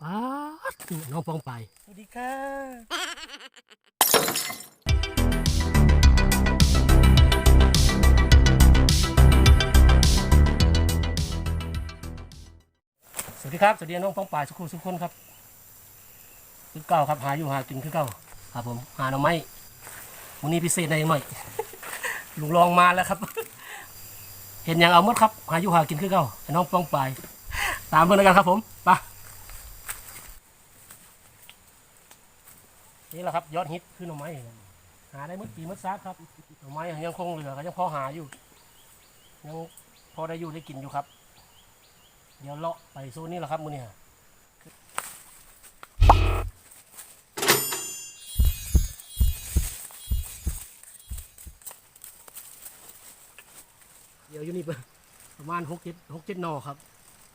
ป๊าดน้องปองไป สวัสดีค่ะสวัสดีครับสวัสดีน้องปองปายสุขุมสุขคนครับคือเก่าครับหาอยู่หากินคือเก่าครับผมหาหน่อไม้วันนี้พิเศษในหน่อย ลุงลองมาแล้วครับ เห็นอย่างเอาหมดครับ หาอยู่หากินคือเก่าไอ้น้องป้องปายตามเพื่อนแล้วกันครับผมไปนี่แหละครับ ยอดฮิตคือหน่อไม้หาได้มืดปีมืดซากครับหน่อไม้ยังคงเหลือก็ยังพอหาอยู่ ยังพอได้อยู่ได้กินอยู่ครับ เดี๋ยวเลาะไปโซนนี้แหละครับมือเนี่ย เดี๋ยวอยู่นี่ประมาณหกเจ็ดหกเจ็ดนอครับ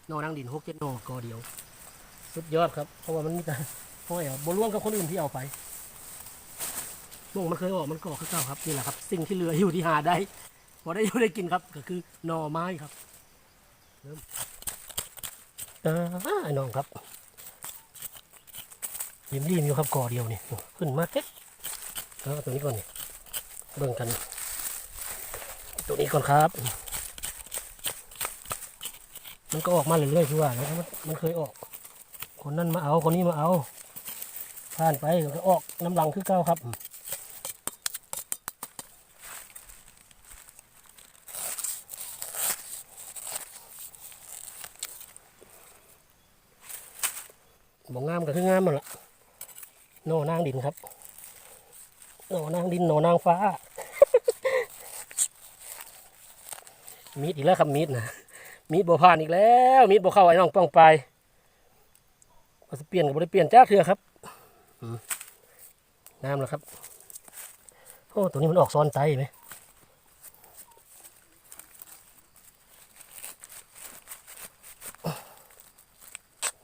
นอดังดินหกเจ็ดนอกอเดียว สุดยอดครับเพราะว่ามันมีแต่พ่อยอะบร่วงกับคนอื่นที่เอาไปม่วงมันเคยออกมันก็ออกคือเก่าครับนี่แหละครับ สิ่งที่เหลืออยู่ที่หาได้พอได้อยู่ได้กินครับ ก็คือหน่อไม้ครับเออไอ้น้องครับริมริมอยู่ครับกอเดียวนี่ขึ้นมาเก็ตเอาตัวนี้ก่อนนี่เบิ่งกัน ตัวนี้ก่อนครับ มันก็ออกมาเรื่อยๆคือว่านะมันมันเคยออก คนนั้นมาเอาคนนี้มาเอาผ่านไปมันก็ออกน้ำหลังคือเก้าครับบอกงามก็คืองามมันละโนนางดินครับโนนางดินโนนางฟ้ามีดอีกแล้วครับมีดนะ มีดบวผ่านอีกแล้ว มีดบวเข้าไอ้น้องป้องไปก็จะเปลี่ยนกับบริเปลี่ยนจ้าเถื่อครับอืมงามแล้วครับโอ้ตัวนี้มันออกซ้อนใจไหม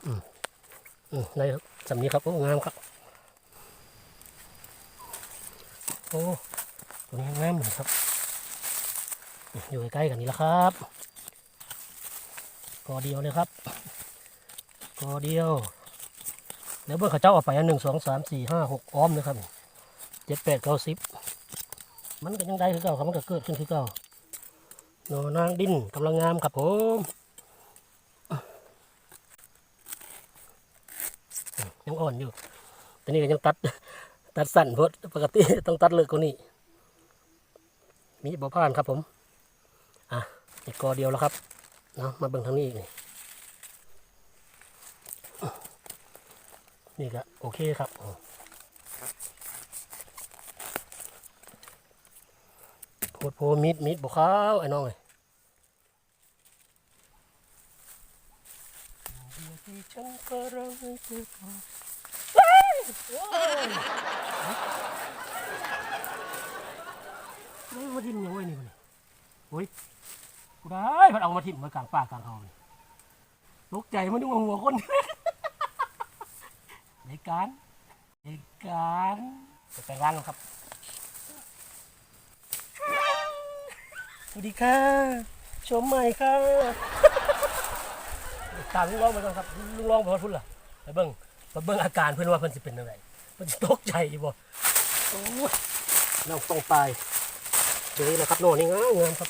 อืมได้ครับสำนี้ครับโอ้งามครับโอ้ตัวนี้งามเหมือนครับ อยู่ใกล้ๆกันนี่แหละครับ กอเดียวเลยครับ กอเดียว แล้วเมื่อเขาเจ้าเอาไปอันหนึ่งสองสามสี่ห้าหกอ้อมนะครับเจ็ดแปดเก้าสิบมันก็ยังได้คือเก่าครับมันก็เกิดขึ้นคือเก่าโนนางดินกำลังงามครับผมยังอ่อนอยู่ต่นี่ก็ยังตัดตัดสั้นเพราะปกติต้องตัดเลิกกว่านี้ มีบ่ผ่านครับผม อะอีกกอเดียวแล้วครับ เนาะมาเบิ่งทางนี้อีกนี่นี่ก็โอเคครับโพดโพมิดมิดบ่ข้าไอ้น้องเอ้ยที่ฉันก็รักเธอพอเฮ้ยโอ้ยนี่มาทิ่มยังไงนี่มันโอ้ย ได้มันเอามาทิ่มมากลางป่ากลางเขานี่ตกใจมันดูว่าหัวคนในการในการจะแต่งงานแล้วครับสวัสดีค่ะชมใหม่ค่ะตามลุงร้องไปก่อนครับลุงร้องพอดพุ่นล่ะไปเบิ้งไปเบิ้งอาการเพื่อนว่าเพื่อนสิเป็นยังไงเพื่อนสิตกใจบ่โอ้ยน้องต้องตายเดี๋ยวนี้นะครับโน่นนี่งามงามครับ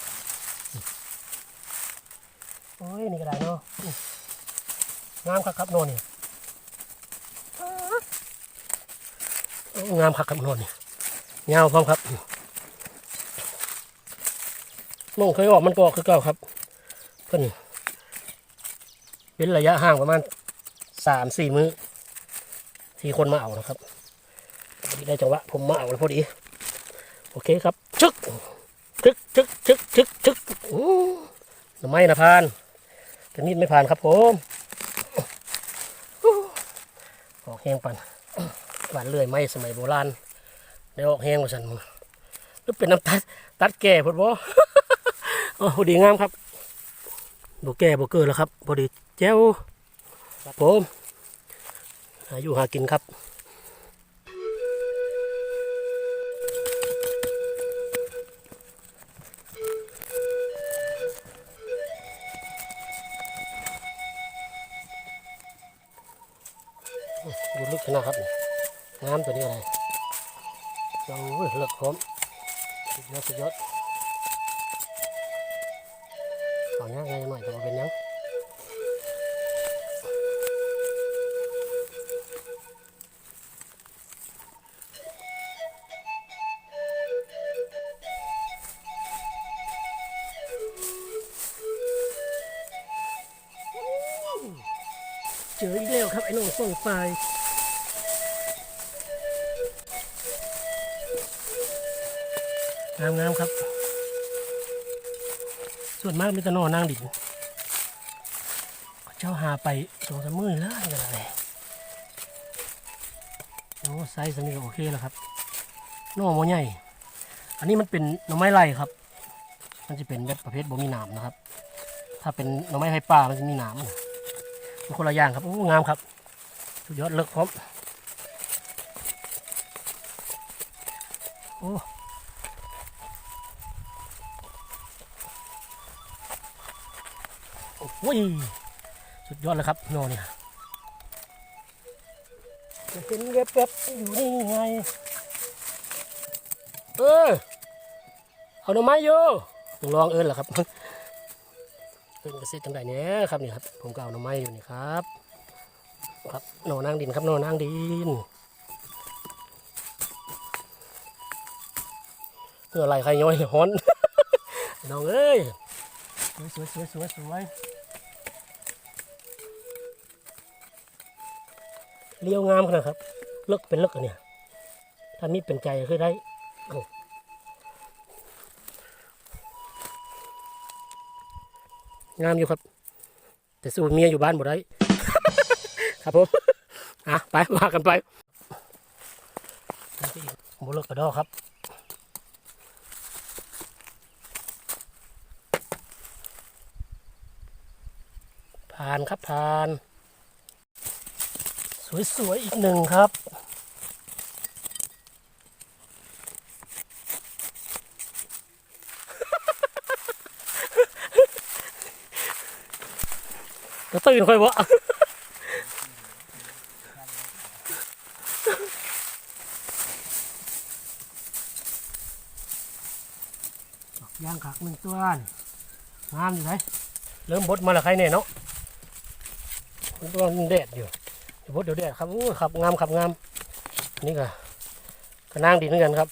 โอ้ยนี่ก็ได้เนาะงามครับครับโน่นนี่งามครับครับโน่นนี่ยาพร้อมครับน้องเคยออกมันก็ออกคือเก่าครับ เพื่อนเป็นระยะห่างประมาณสามสี่มื้อที่คนมาเอานะครับได้จังหวะผมมาเอาแล้วพอดี โอเคครับชึกชึกชึกชึกชึกชึกหน่อไม้นะพาน แต่มีดไม่ผ่านครับผมออกแห้งปันหวานเลื่อยไม้สมัยโบราณได้ออกแห้งกว่าฉันหรือเป็นน้ำตัดตัดแก่พอดบ่โอ้พอดีงามครับบแก่บเกิดแล้วครับพอดีแจ้วครับผมหาอยู่หากินครับ ลึกขนาดครับนี่งามตัวนี้อะไรโอ้ยเลิกพร้อมสุดยอดสุดยอดเอาย่างไงหน่อยแต่ว่าเป็นยังเจออีกแล้วครับไอ้น้องส่งไฟ งามงามครับ ส่วนมากมีแต่นอนางดินเจ้าหาไปสองสามมือแล้วอะไรโอ้ไซส์สนี้โอเคแล้วครับนอโมใหญ่ อันนี้มันเป็นหน่อไม้ไร่ครับ มันจะเป็นแบบประเภทบ่มีหนามนะครับ ถ้าเป็นหน่อไม้ไผ่ป่ามันจะมีหนามมันคนละอย่างครับโอ้งามครับสุดยอดเลิกพร้อมโอ้ อ้ยสุดยอดเลยครับโนเนี่ยจะเห็นแวบๆอยู่นี่ไงเออเอาหน่อไม้โยต้องลองเอิญเหรอครับเอิญเกษตรจังไดเนี่ยครับนี่ครับผมก็เอาหน่อไม้อยู่นี่ครับ ครับหน่อนางดินครับหน่อนางดินเพื่ออะไรใครย้อยฮ้อนน้องเอ้ยสวยสวยสวยสวยสวย เลี้ยวงามขนาดครับ เลิกเป็นเลิกอันเนี่ยถ้ามีเป็นใจคือได้งามอยู่ครับ แต่สู้เมียอยู่บ้านบ่ได้ครับผมอะไปว่ากันไปหมูเลกกระดอครับผ่านครับผ่าน สวยๆอีกหนึ่งครับก็ตื่นค่อยวะย่างขักหนึ่งตัวนงามอยู่ไหมเริ่มบดมาล้วใครเนี่ยเนาะมันก็แดดอยู่ เดี๋ยวเดียดครับอู้ขับงามขับงามนี่ก็ก็นางดินเหมือนกันครับ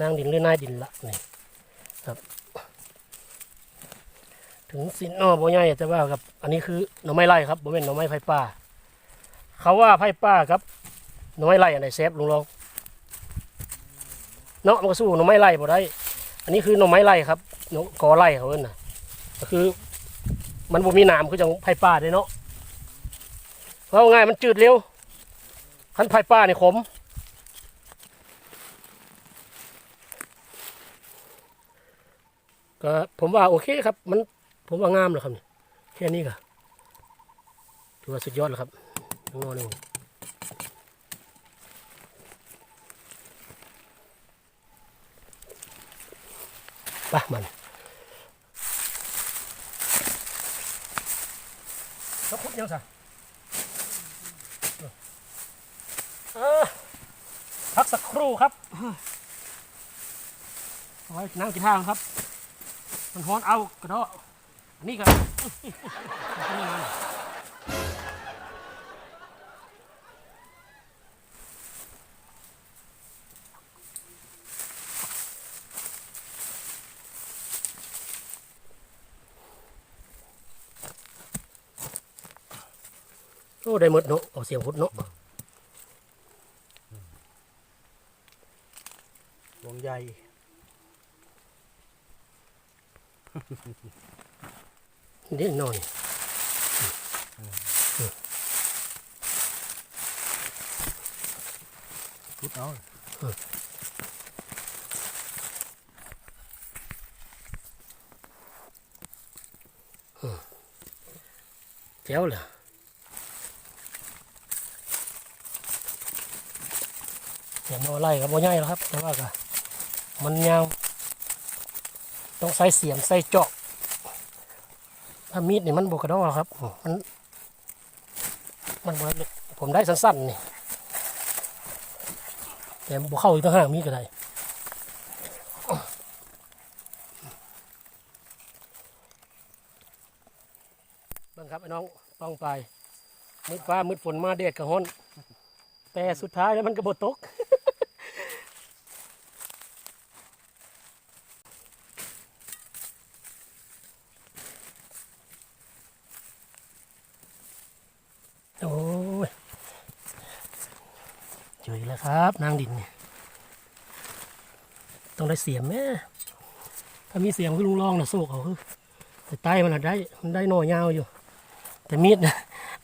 นางดินหรือนายดินละนี่ครับ ถึงสินอ้อบ่ใหญ่แต่ว่ากับ อันนี้คือหน่อไม้ไร่ครับบ่เป็นหน่อไม้ไผ่ป่า เขาว่าไผ่ป่าครับหน่อไม้ไร่อันไหนแซฟลุงลองเนาะมันก็สู้หน่อไม้ไร่บ่ได้ อันนี้คือหน่อไม้ไร่ครับหน่อกอไร่เขาเอิ้นน่ะก็คือ มันบ่มีหนามคือจังไผ่ป่าเด้เนาะ เราะง่ายมันจืดเร็วคันไผ่ป่านี่ขม ก็ผมว่าโอเคครับ มันผมว่างามเลยครับแค่นี้ก็ถือว่าสุดยอดแล้วครับน้อนี่ไปมันแล้วพุดยังสะเออพัก สักครู่ครับเอาไว้นั่งกินข้าวครับ มันฮ้อนเอากระเดาะอันนี้ก็โอ้ได้หมดเนาะเอาเสียงพุดเนาะ วงให ญ่เด่นหน่อยพุดเอาแจ๋วเลยเสียงเอาไล่กับโมใหญ่แล้วครับแต่ว่าก็ มันยาว ต้องใส่เสียมใส่เจาะถ้ามีดนี่มันบกกระดอหรอครับ มันมันบ่ลึกผมได้สั้นๆนี่แต่บ่เข้าอีกต่างห้ามีดก็ได้บิ่งครับไอ้น้องต้องไปมืดฟ้ามืดฝนมาแดดกระห้อนแต่สุดท้ายแล้วมันก็บ่ตก โอ้ย เจออีกแล้วครับ นางดินเนี่ยต้องได้เสียมแม่ถ้ามีเสียมคือลุงรองนะโซกเอาคือแต่ใต้มันน่ะได้มันได้หน่อยยาวอยู่ แต่มีดนะ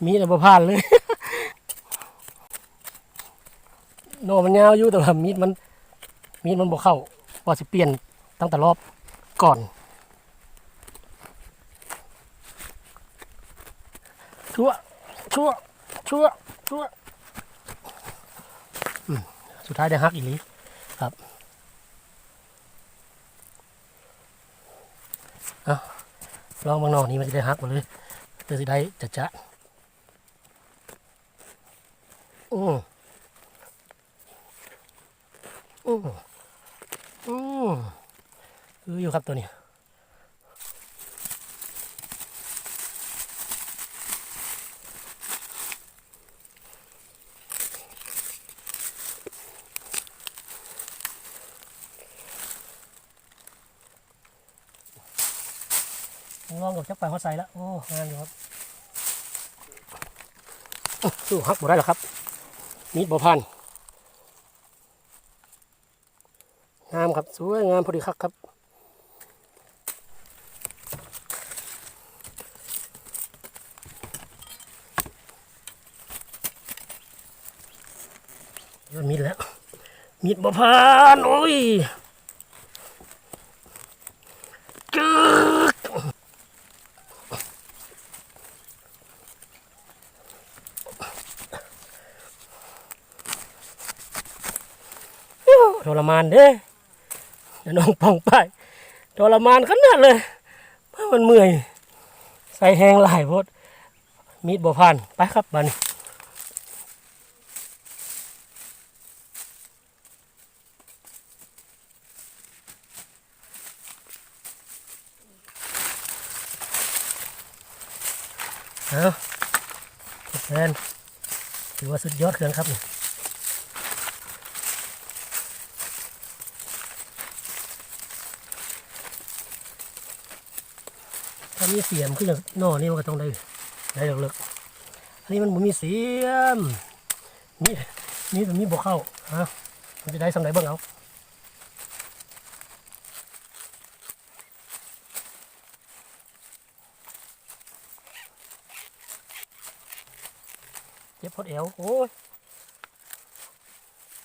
มีดน่ะบ่พลาดเลยหน่อมันยาวอยู่แต่ว่ามีดมัน มีดมันบ่เข้าว่าสิเปลี่ยนตั้งแต่รอบก่อนชั่วชั่วชั่วชั่ว สุดท้ายได้ฮักอีกลีครับเอาลองบางนอกนี้มันจะได้ฮักมดเลยเพื่อจะได้จะจะอืมอืมอืมคืออยู่ครับตัวนี้ ลองกับจักไปเขาใส่แล้วโอ้งานอยู่ครับสู้ฮักบ่ได้หรอครับมีดบ่พันงามครับสวยงามพอดีคักครับยอดมีดแล้วมีดบ่พันโอ้ยจึ๊ก ท รมานเด้เดี๋ยวน้องปองไปทรมานขนาดเลยเพราะมันเมื่อย ใส่แหงหลายพดมีดบ่พันไปครับบันเอาแฟนถือว่าสุดยอดเครื่องครับนี่ ถ้ามีเสียมขึ้นจากนอนี่มันก็ต้องได้ได้เลิกๆอันนี้มันมีเสียมนี่นี่ตัวนี้บ่เข้าฮะมันจะได้สำไรบ้างเอาเจ็บพดเอวโอ้ย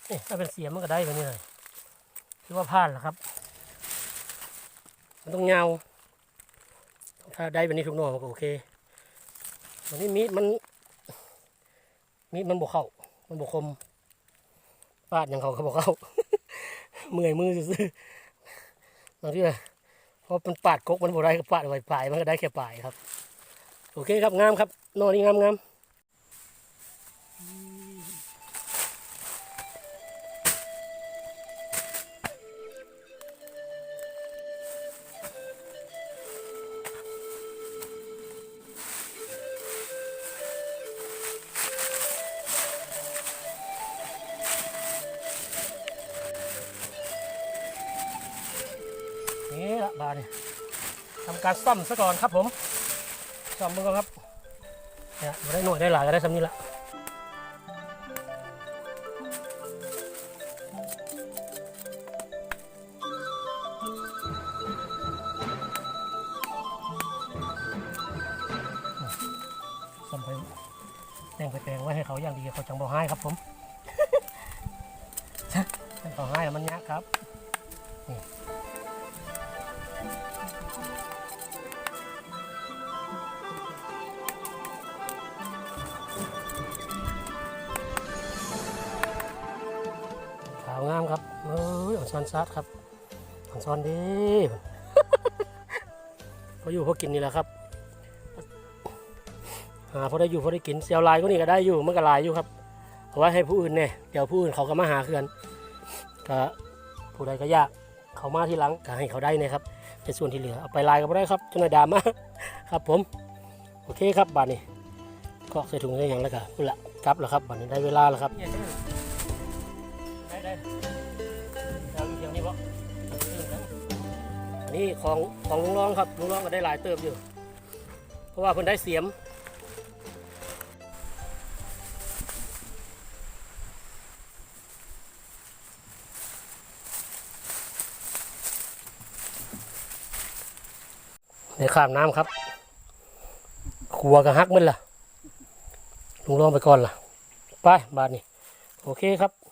นี่ถ้าเป็นเสียมมันก็ได้แบบนี้เลยคือว่าพลาดแล้วครับ มันต้องเงา ถ้าได้แบบนี้ทุกหน่อก็โอเควันนี้มีดมันมีดมันบกเข้า มันบกคมปาดอย่างเขาเขาบอกเข้าเมื่อยมือซื่อบางทีอะเพราะมันปาดกกมันบกได้ก็ปาดไว้ปลายมันก็ได้แค่ปลายครับ โอเคครับงามครับนอนี้งามงาม นี่ละบาดนี่ทำการซ่อมซะก่อนครับผมซ่อมมือก่อนครับเนี่ยได้หน่วยได้หลายก็ได้สำนี้ละซ่อมไปแต่งไปแปลงไว้ให้เขาอย่างดีเขาจังบอกให้ครับผมให้เขาให้มันยากครับนี่ อนซอนซัดครับอ่อนซอนดีพออยู่พอกินนี่แหละครับหาพอได้อยู่พอได้กินเสียวลายก็นี่ก็ได้อยู่มันก็ลายอยู่ครับเอาไว้ให้ผู้อื่นเนี่ยเดี๋ยวผู้อื่นเขาก็มาหาเคือนก็ผู้ใดก็ยากเขามาที่หลังก็ให้เขาได้เนะครับในส่วนที่เหลือเอาไปลายก็ไม่ได้ครับจนดามาครับผมโอเคครับบาทนี้ก็ใส่ถุงใส่หยังแล้วก็พุ่ละกลับแล้วครับบาทนี้ได้เวลาแล้วครับ นนี้ของของลุงร้องครับลุงร้องก็ได้หลายเติบอยู่ เพราะว่าเพิ่นได้เสียมในข้ามน้ำครับขัวกับฮักมันล่ะลุงลองไปก่อนล่ะ ไป บาทนี้โอเคครับ